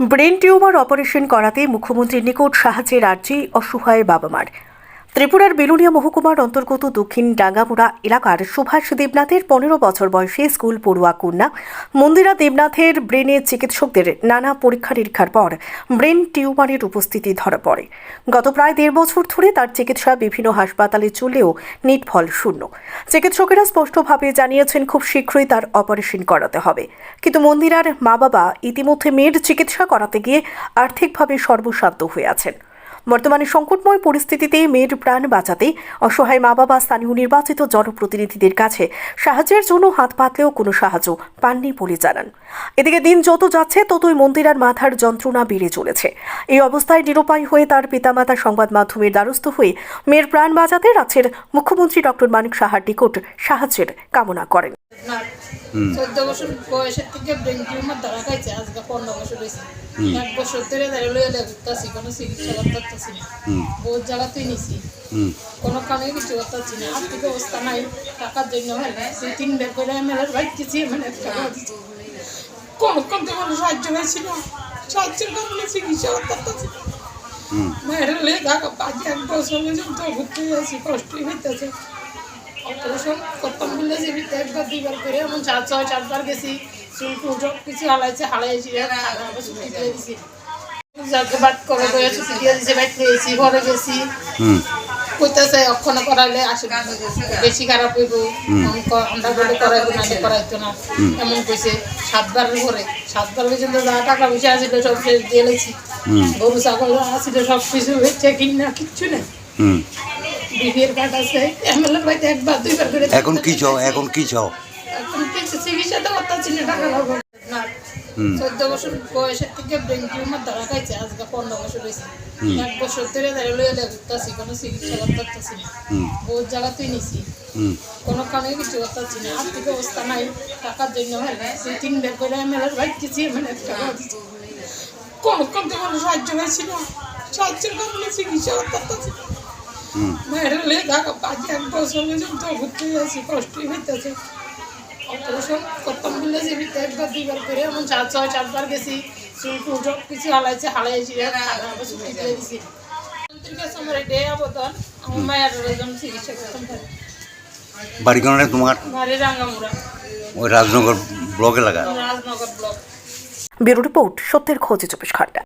Brain tumour operation করাতে মুখ্যমন্ত্রীর নিকট সাহায্যের আর্জি অসহায় বাবা মার ত্রিপুরার বেলুনিয়া মহকুমার অন্তর্গত দক্ষিণ ডাঙ্গামুড়া এলাকার সুভাষ দেবনাথের পনেরো বছর বয়সে স্কুল পড়ুয়া কন্যা। মন্দিরা দেবনাথের ব্রেনের চিকিৎসকদের নানা পরীক্ষা নিরীক্ষার পর ব্রেন টিউমারের উপস্থিতি ধরা পড়ে। গত প্রায় দেড় বছর ধরে তার চিকিৎসা বিভিন্ন হাসপাতালে চললেও নিটফল শূন্য। চিকিৎসকেরা স্পষ্টভাবে জানিয়েছেন, খুব শীঘ্রই তার অপারেশন করাতে হবে। কিন্তু মন্দিরার মা বাবা ইতিমধ্যে মেয়ের চিকিৎসা করাতে গিয়ে আর্থিকভাবে সর্বশান্ত হয়ে আছেন। বর্তমানে সংকটময় পরিস্থিতিতে মেয়ের প্রাণ বাঁচাতে অসহায় মা বাবা স্থানীয় নির্বাচিত জনপ্রতিনিধিদের কাছে সাহায্যের জন্য হাত পাতলেও কোনো সাহায্য পাননি বলে জানান। এদিকে দিন যত যাচ্ছে, ততই মন্দিরার মাথার যন্ত্রণা বেড়ে চলেছে। এই অবস্থায় নিরুপায় হয়ে তার পিতামাতা সংবাদ মাধ্যমের দ্বারস্থ হয়ে মেয়ের প্রাণ বাঁচাতে রাজ্যের মুখ্যমন্ত্রী ডক্টর মানিক সাহার নিকট সাহায্যের কামনা করেন। চোদ্দ বছর বয়সের থেকে ব্রেন টিউমার ধরা খাইছে আজকে পনেরো বছর হয়েছে এক বছর ধরে দাঁড়িয়ে লইয়া দেখতেছি কোনো চিকিৎসা করতে না। বহুত জায়গাতেই নিছি কোনো কামে কিছু করতে না আর্থিক অবস্থা নাই টাকার জন্য হয় না। দুই তিন বের করে মেলার বাইক মানে কোনো কম কোনো সাহায্য হয়েছিল সাহায্যের কারণে চিকিৎসা করতে পারতেছি না মায়ের লেগে থাকা এক বছর পর্যন্ত ঘুরতে যাচ্ছি কষ্টই হইতেছে। অপারেশন করতাম বললে যে একবার দুইবার করে এমন চার ছয় চারবার গেছি চুল টুল সব কিছু হালাইছে হালাইছি ছুটি দিয়ে দিছি। যাকে করে করে ছুটি দিয়ে দিছে বাইক খেয়েছি ঘরে গেছি। কইতেছে অক্ষণ করাইলে আসে বেশি খারাপ হইব। আমরা বলে করাইবো না করাইতো না। এমন কইছে সাতবার পর্যন্ত যা টাকা পয়সা সব শেষ দিয়ে লেছি। গরু ছাগল আছিল সব কিছু হচ্ছে কিনা কিচ্ছু নেই। হুম বিবিএর কার্ড আছে এমএলএর বাড়িতে একবার দুইবার করে এখন কি চাও এখন কি চাও? এখন কিছু চিকিৎসা তো করতেছি না টাকা হুম। চোদ্দ বছর বয়সের থেকে ব্রেন টিউমার ধরা খাইছে আজকে পনেরো বছর হয়েছে। এক বছর ধরে লইয়া কোনো চিকিৎসা না। বহুত জায়গাতেই নিছি। হুম। কোনো কামে কিছু করতে পারছি না আর্থিক অবস্থা নাই টাকার জন্য হয় না। দুই তিন বের করে এমএলএর বাইক কিছু মানে টাকা কোনো কম তো কোনো সাহায্য হয়েছিল সাহায্যের কারণে চিকিৎসা ঘুরতে যাচ্ছি কষ্টই হইতেছে। অপারেশন করতাম বললে যে একবার দুইবার করে এমন চার ছয় চারবার গেছি চুল টুল সব কিছু হালাইছে আমার এটাই আবেদন আমার মায়ের চিকিৎসা করতাম পারে বাড়ি কোনটা তোমার? বাড়ি রাঙ্গামুড়া। ওই রাজনগর ব্লক লাগা? রাজনগর ব্লক। ব্যুরো রিপোর্ট সত্যের খোঁজে চব্বিশ ঘণ্টা।